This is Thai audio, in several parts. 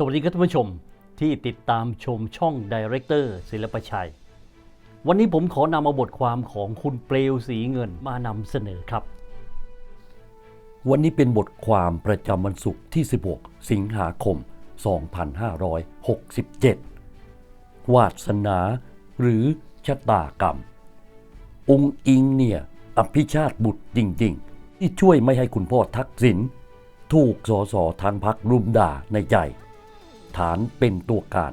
สวัสดีครับท่านผู้ชมที่ติดตามชมช่องดีเรคเตอร์ศิลปชัย วันนี้ผมขอนำเอาบทความของคุณเปลวสีเงินมานำเสนอครับ วันนี้เป็นบทความประจำวันศุกร์ที่ 16 สิงหาคม 2567 วาสนาหรือชะตากรรม องค์อิงเนี่ยอภิชาติบุตรจริง ๆ ที่ช่วยไม่ให้คุณพ่อทักษิณถูกสอสอทางพักรุมด่าในใจ ฐานเป็นตัวการ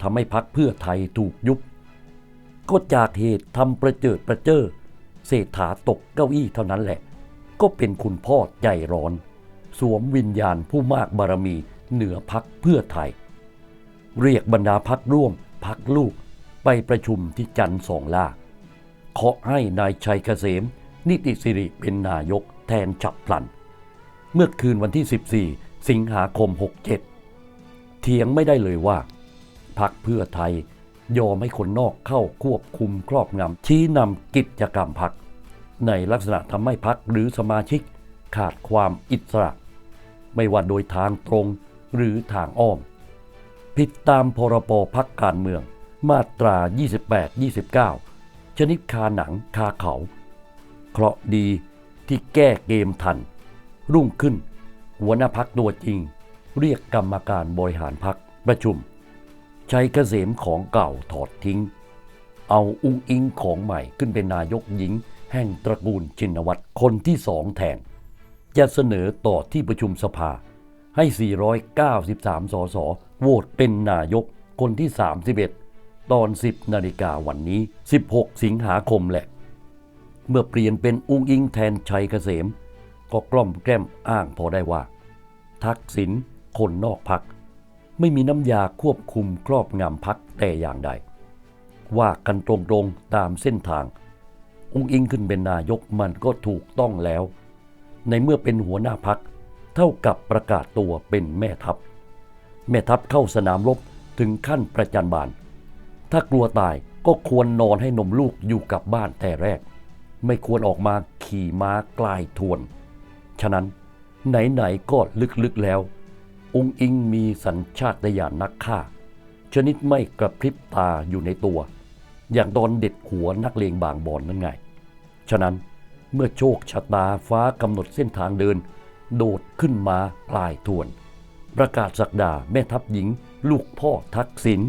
ทำให้พักเพื่อไทยถูกยุบ ก็จากเหตุทำประเจิดประเจ้อเศรษฐาตกเก้าอี้เท่านั้นแหละ ก็เป็นคุณพ่อใจร้อน สวมวิญญาณผู้มากบารมีเหนือพักเพื่อไทย เรียกบรรดาพักร่วมพักลูกไปประชุมที่จันทร์สองล่าเคาะให้นายชัยเกษม นิติสิริเป็นนายกแทนฉับพลัน เมื่อคืนวันที่ 14 สิงหาคม 67 เถียงไม่ได้เลยว่าพักเพื่อไทย ยอมให้คนนอกเข้าควบคุมครอบงำชี้นำกิจกรรมพัก ในลักษณะทำให้พักหรือสมาชิกขาดความอิสระ ไม่ว่าโดยทางตรงหรือทางอ้อม ผิดตามพรบพักการเมือง มาตรา 28-29 ชนิดคาหนังคาเขา เคราะดีที่แก้เกมทัน รุ่งขึ้นหัวหน้าพักตัวจริง เรียกกรรมการบริหารพักประชุมชัยเกษมของเก่าถอดทิ้ง เอาอุ้งอิงของใหม่ขึ้นเป็นนายกหญิง แห่งตระกูลชินวัตรคนที่สองแทน จะเสนอต่อที่ประชุมสภาให้ 493 สส โหวตเป็นนายกคนที่ 31 ตอน 10 นาฬิกาวันนี้ 16 สิงหาคมแหละ เมื่อเปลี่ยนเป็นอุ้งอิงแทนชัยเกษม ก็กล้อมแกล้มอ้างพอได้ว่า ทักษิณ คนนอกพัก ไม่มีน้ำยาควบคุมครอบงำพักแต่อย่างใด ว่ากันตรงๆตามเส้นทางอุ้งอิงขึ้นเป็นนายกมันก็ถูกต้องแล้ว ในเมื่อเป็นหัวหน้าพักเท่ากับประกาศตัวเป็นแม่ทัพ แม่ทัพเข้าสนามรบถึงขั้นประจันบาน ถ้ากลัวตายก็ควรนอนให้นมลูกอยู่กับบ้านแต่แรก ไม่ควรออกมาขี่ม้ากลายทวน ฉะนั้นไหนๆก็ลึกๆแล้ว องค์อิงมีสัญชาตญาณนักฆ่า ชนิดไม่กระพริบตาอยู่ในตัว อย่างตอนเด็ดหัวนักเลงบางบอนนั่นไง ฉะนั้นเมื่อโชคชะตาฟ้ากำหนดเส้นทางเดิน โดดขึ้นมาปลายทวน ประกาศสักดาแม่ทัพหญิง ลูกพ่อทักษิณ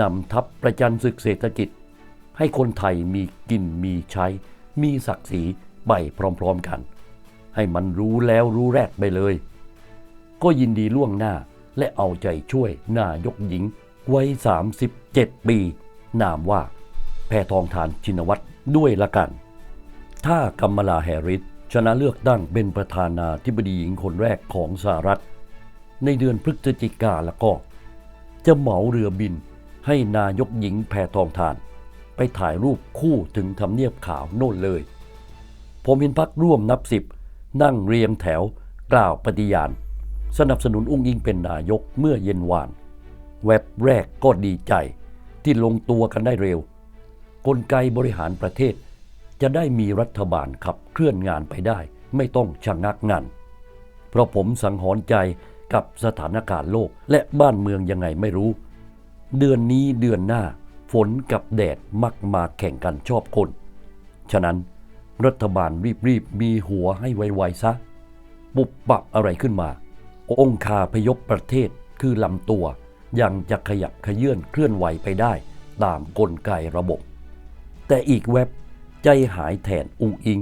นำทัพประจันศึกเศรษฐกิจ ให้คนไทยมีกินมีใช้ มีศักดิ์ศรีไปพร้อมๆกัน ให้มันรู้แล้วรู้แรกไปเลย ก็ยินดีล่วงหน้าและเอาใจช่วยนายกหญิงวัย 37 ปี นามว่า แพทองทานชินวัตรด้วยละกัน ถ้ากัมมลาแฮร์ริสชนะเลือกตั้งเป็นประธานาธิบดีหญิงคนแรกของสหรัฐ ในเดือนพฤศจิกาแล้วก็ จะเหมาเรือบินให้นายกหญิงแพทองทาน ไปถ่ายรูปคู่ถึงทำเนียบขาวโน่นเลย ผมเห็นพักร่วมนับสิบนั่งเรียงแถวกล่าวปฏิญาณ สนับสนุนอุ้งอิงเป็นนายกเมื่อเย็นวาน แวบแรกก็ดีใจที่ลงตัวกันได้เร็ว กลไกบริหารประเทศ จะได้มีรัฐบาลขับเคลื่อนงานไปได้ ไม่ต้องชะงงักงันเพราะผมสังหรณ์ใจกับสถานการณ์โลกและบ้านเมืองยังไงไม่รู้ เดือนนี้เดือนหน้า ฝนกับแดดมักมาแข่งกันชอบคน ฉะนั้นรัฐบาลรีบๆมีหัวให้ไวๆซะ ปุบปับอะไรขึ้นมา องคาพยพประเทศคือลำตัว ยังจะขยับขยื่นเคลื่อนไหวไปได้ ตามกลไกระบบ แต่อีกเว็บใจหายแทนอุงอิง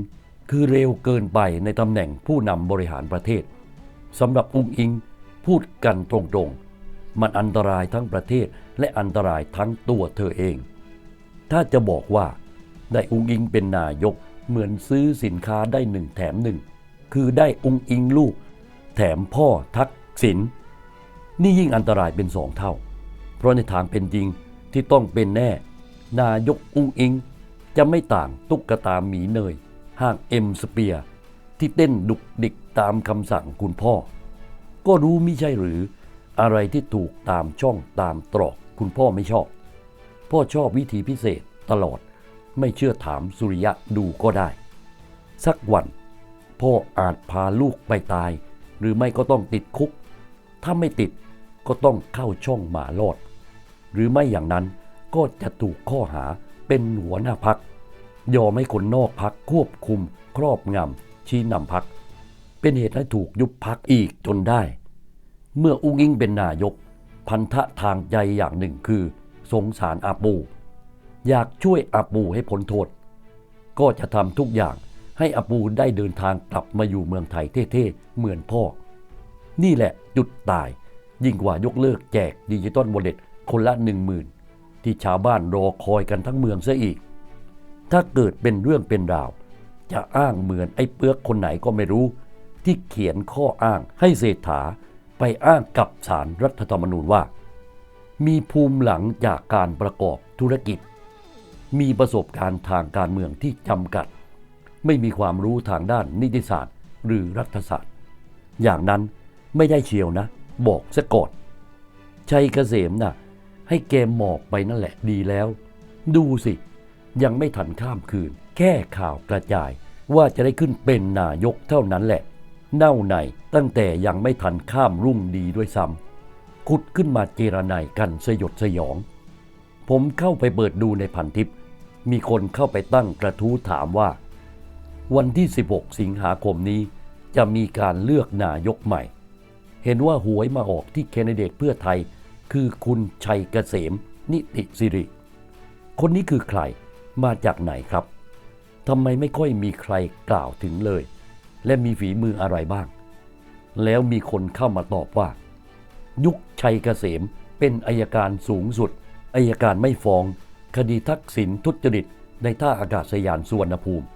คือเร็วเกินไปในตำแหน่งผู้นำบริหารประเทศสำหรับอุงอิงพูดกันตรงๆ มันอันตรายทั้งประเทศและอันตรายทั้งตัวเธอเอง ถ้าจะบอกว่าได้อุงอิงเป็นนายกเหมือนซื้อสินค้าได้หนึ่งแถมหนึ่งคือได้อุงอิงลูก แถมพ่อทักษิณนี่ยิ่งอันตรายเป็นสองเท่า เพราะในทางเป็นจริงที่ต้องเป็นแน่ นายกอุ้งอิง จะไม่ต่างตุ๊กตาหมีเนยห้างเอ็มสเปียร์ที่เต้นดุกดิกตามคำสั่งคุณพ่อ ก็รู้มิใช่หรืออะไรที่ถูกตามช่องตามตรอกคุณพ่อไม่ชอบ พ่อชอบวิธีพิเศษตลอดไม่เชื่อถามสุริยะดูก็ได้ สักวันพ่ออาจพาลูกไปตาย หรือไม่ก็ต้องติดคุก ถ้าไม่ติดก็ต้องเข้าช่องหมาลอดหรือไม่อย่างนั้นก็จะถูกข้อหาเป็นหัวหน้าพัก ยอมให้คนนอกพักควบคุม ครอบงำชี้นำพัก เป็นเหตุให้ถูกยุบพักอีกจนได้ เมื่ออุ้งอิงเป็นนายก พันธะทางใจอย่างหนึ่งคือ สงสารอาปู อยากช่วยอาปูให้พ้นโทษ ก็จะทำทุกอย่าง ให้อปูได้เดินทางกลับมาอยู่เมืองไทยเท่ๆเหมือนพ่อ นี่แหละจุดตาย ยิ่งกว่ายกเลิกแจกดิจิตอลวอลเล็ตคนละหนึ่งหมื่นที่ชาวบ้านรอคอยกันทั้งเมืองซะอีก ถ้าเกิดเป็นเรื่องเป็นราว จะอ้างเหมือนไอ้เปื้อกคนไหนก็ไม่รู้ ที่เขียนข้ออ้างให้เศรษฐาไปอ้างกับสารรัฐธรรมนูญว่า มีภูมิหลังจากการประกอบธุรกิจ มีประสบการณ์ทางการเมืองที่จำกัด ไม่มีความรู้ทางด้านนิติศาสตร์ หรือรัฐศาสตร์ อย่างนั้นไม่ได้เชียวนะ บอกซะก่อนชัยเกษมน่ะ ให้แกหมอกไปนั่นแหละดีแล้ว ดูสิ ยังไม่ทันข้ามคืน แค่ข่าวกระจายว่าจะได้ขึ้นเป็นนายกเท่านั้นแหละ เน่าในตั้งแต่ยังไม่ทันข้ามรุ่งดีด้วยซ้ำขุดขึ้นมาเจรนายกันสยดสยอง ผมเข้าไปเปิดดูในพันทิปมีคนเข้าไปตั้งกระทู้ถามว่า วันที่ 16 สิงหาคมนี้ จะมีการเลือกนายกใหม่ เห็นว่าหวยมาออกที่แคนดิเดตเพื่อไทย คือคุณชัยเกษม นิติสิริ คนนี้คือใครมาจากไหนครับทำไมไม่ค่อยมีใครกล่าวถึงเลย และมีฝีมืออะไรบ้าง แล้วมีคนเข้ามาตอบว่า ยุคชัยเกษมเป็นอายการสูงสุดอายการไม่ฟ้อง คดีทักษิณทุจริตในท่าอากาศยานสุวรรณภูมิ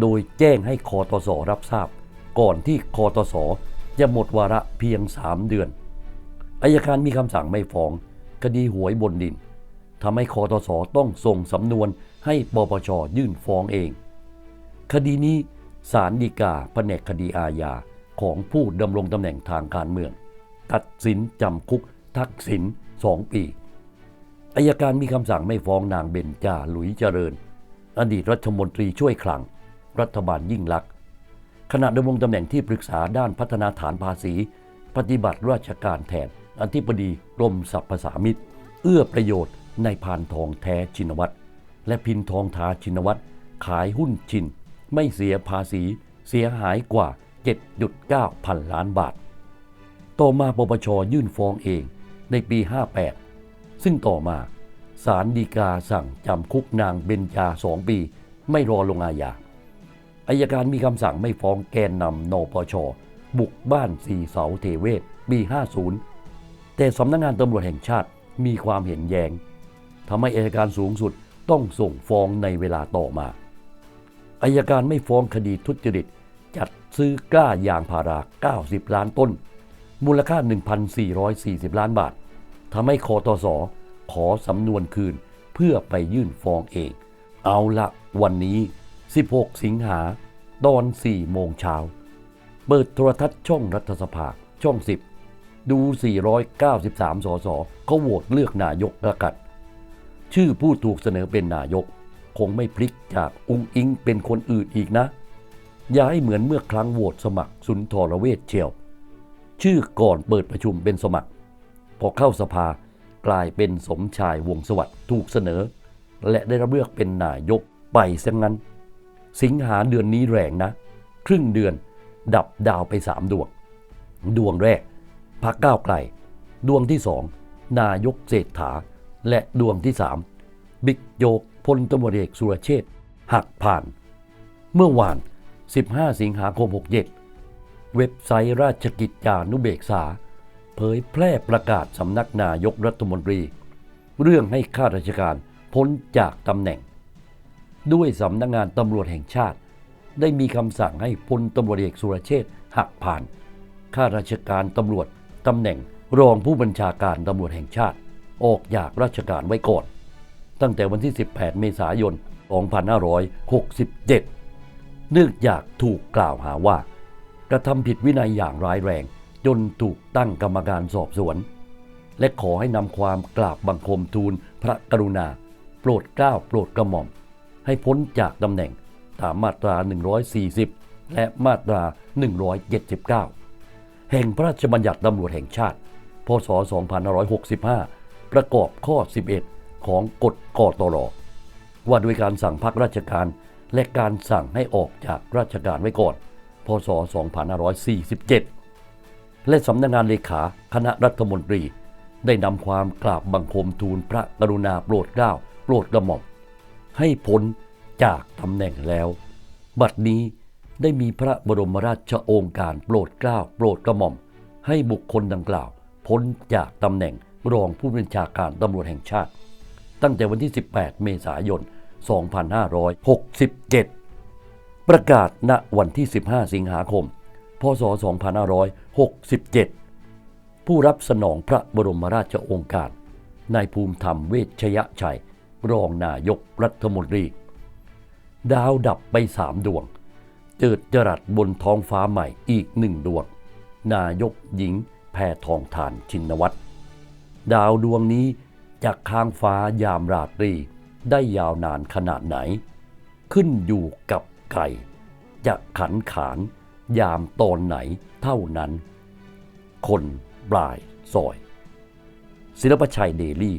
โดยแจ้งให้คอตสรับทราบ ก่อนที่คอตสจะหมดวาระเพียง 3 เดือนอายการมีคำสั่งไม่ฟ้อง คดีหวยบนดินทำให้คอตสต้องส่งสำนวนให้ปปชยื่นฟ้องเอง คดีนี้ศาลฎีกาแผนกคดีอาญาของผู้ดำรงตำแหน่งทางการเมือง ตัดสินจำคุกทักษิณสองปีอายการมีคำสั่งไม่ฟ้องนางเบญจาหลุยเจริญ อดีตรัฐมนตรีช่วยคลัง รัฐบาลยิ่งลักษณ์ขณะดำรงตำแหน่งที่ปรึกษาด้านพัฒนาฐานภาษี ปฏิบัติราชการแทนอธิบดีกรมสรรพสามิตเอื้อประโยชน์ในพานทองแท้ชินวัตรและพินทองทาชินวัตรขายหุ้นชิน ไม่เสียภาษีเสียหายกว่า 7.9 พันล้านบาท ต่อมาปปชยื่นฟ้องเองในปี 58 ซึ่งต่อมาศาลฎีกาสั่งจำคุกนางเบญจาสองปี ไม่รอลงอาญา อายการมีคำสั่งไม่ฟ้องแกนนำนปช บุกบ้านสีเสาเทเวศปี 50 แต่สำนักงงานตำรวจแห่งชาติมีความเห็นแยงทำให้อายการสูงสุดต้องส่งฟ้องในเวลาต่อมาอายการไม่ฟ้องคดีทุจริต จัดซื้อกล้ายางพารา 90 ล้านต้น มูลค่า 1,440 ล้านบาททำให้คอตสขอสำนวนคืนเพื่อไปยื่นฟ้องเอง เอาละวันนี้ 16 สิงหาตอน 4 โมงเช้า เปิดโทรทัศน์ช่องรัฐสภา ช่อง 10 ดู 493 สสเขาโหวตเลือกนายกประกัดชื่อผู้ถูกเสนอเป็นนายก คงไม่พลิกจากอุงอิงเป็นคนอื่นอีกนะย่าให้เหมือนเมื่อครั้งโหวตสมัครสุนทรเวชเชียว ชื่อก่อนเปิดประชุมเป็นสมัคร พอเข้าสภากลายเป็นสมชายวงสวัสดิ์ถูกเสนอ และได้รับเลือกเป็นนายกไปซะงั้น สิงหาเดือนนี้แรงนะ ครึ่งเดือนดับดาวไปสามดวง ดวงแรกพักก้าวไกล ดวงที่สองนายกเศรษฐา และดวงที่สามบิ๊กโยกพลตำรวจเอกสุรเชษฐหักผ่าน เมื่อวาน 15 สิงหาคม 67 เว็บไซต์ราชกิจจานุเบกษา เผยแพร่ประกาศสำนักนายกรัฐมนตรี เรื่องให้ข้าราชการพ้นจากตำแหน่ง ด้วยสำนักงานตำรวจแห่งชาติ ได้มีคำสั่งให้พลตำรวจเอกสุรเชษฐ์หักผ่านข้าราชการตำรวจตำแหน่งรองผู้บัญชาการตำรวจแห่งชาติ ออกจากราชการไว้ก่อน ตั้งแต่วันที่ 18 เมษายน 2567 เนื่องจากถูกกล่าวหาว่า กระทำผิดวินัยอย่างร้ายแรง จนถูกตั้งกรรมการสอบสวน และขอให้นำความกราบบังคมทูลพระกรุณา โปรดเกล้าโปรดกระหม่อม ให้พ้นจากตำแหน่งตามมาตรา 140 และมาตรา 179 แห่งพระราชบัญญัติตำรวจแห่งชาติ พศ 2565 ประกอบข้อ 11 ของกฎกตรว่าด้วยการสั่งพักราชการและการสั่งให้ออกจากราชการไว้ก่อน พศ 2547 และสำนักงานเลขาคณะรัฐมนตรี ได้นำความกราบบังคมทูลพระกรุณาโปรดเกล้าโปรดกระหม่อม ให้พ้นจากตำแหน่งแล้ว บัดนี้ได้มีพระบรมราชโองการโปรดเกล้าโปรดกระหม่อม ให้บุคคลดังกล่าว พ้นจากตำแหน่งรองผู้บัญชาการตำรวจแห่งชาติ ตั้งแต่วันที่ 18 เมษายน 2567 ประกาศณวันที่ 15 สิงหาคม พศ 2567 ผู้รับสนองพระบรมราชโองการนายภูมิธรรมเวชยชัย รองนายกรัฐมนตรี ดาวดับไปสามดวง เจิดจรัสบนท้องฟ้าใหม่อีกหนึ่งดวง นายกหญิงแพทองทานชินวัตร ดาวดวงนี้จะค้างฟ้ายามราตรีได้ยาวนานขนาดไหน ขึ้นอยู่กับไก่จะขันขานยามตอนไหนเท่านั้น คนปลายซอย ศิลปชัยเดลี่